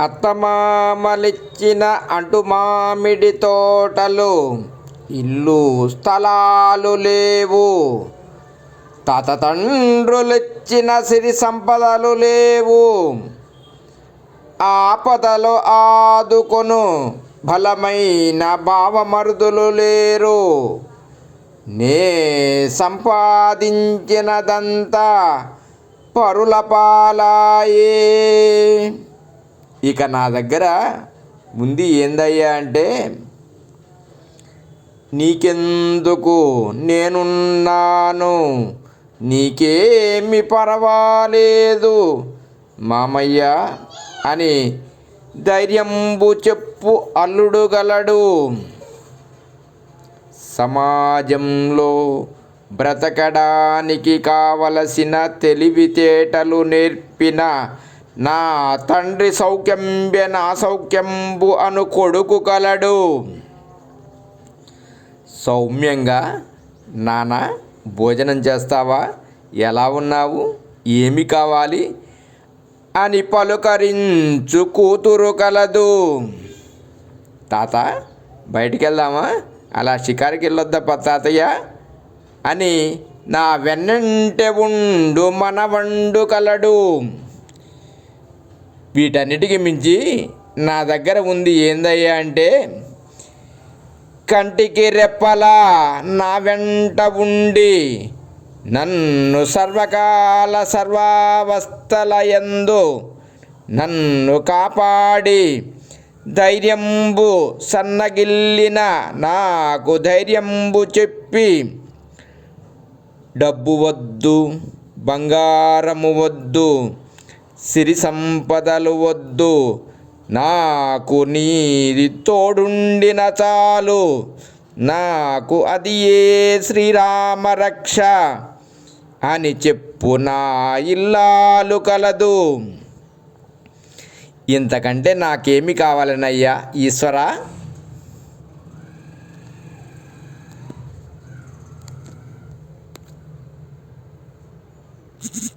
అత్తమామలిచ్చిన అంటు మామిడి తోటలు ఇల్లు స్థలాలు లేవు. తాత తండ్రులిచ్చిన సిరి సంపదలు లేవు. ఆపదలు ఆదుకొను బలమైన భావమరుదులు లేరు. నే సంపాదించినదంతా పరుల పాలాయే. ఇక నా దగ్గర ఉంది ఏందయ్యా అంటే నీకెందుకు? నేనున్నాను. నీకేమి పర్వాలేదు. మామయ్య అని ధైర్యంబు చెప్పు అల్లుడుగలడు సమాజంలో బ్రతకడానికి కావలసిన తెలివితేటలు నేర్పిన నా తండ్రి సౌఖ్యంబె నా సౌఖ్యంబు అను కొడుకు కలడు. సౌమ్యంగా నాన్న భోజనం చేస్తావా? ఎలా ఉన్నావు? ఏమి కావాలి? అని పలుకరించు కూతురు కలదు. తాత బయటికి వెళ్దామా అలా షికారికి వెళ్ళొద్దా తాతయ్య? అని నా వెన్నంటే ఉండు మనవండు కలడు. వీటన్నిటికి మించి నా దగ్గర ఉంది ఏందయ్యా అంటే కంటికి రెప్పలా నా వెంట ఉండి నన్ను సర్వకాల సర్వావస్థలయందు నన్ను కాపాడి ధైర్యంబు సన్నగిల్లిన నాకు ధైర్యంబు చెప్పి డబ్బు వద్దు బంగారము వద్దు సిరి సంపదలు వద్దు. నాకు నీది తోడుండిన చాలు. నాకు అది ఏ శ్రీరామ రక్ష? అని చెప్పు నా ఇల్లాలు కలదు. ఇంతకంటే నాకేమి కావాలనయ్యా ఈశ్వరా? you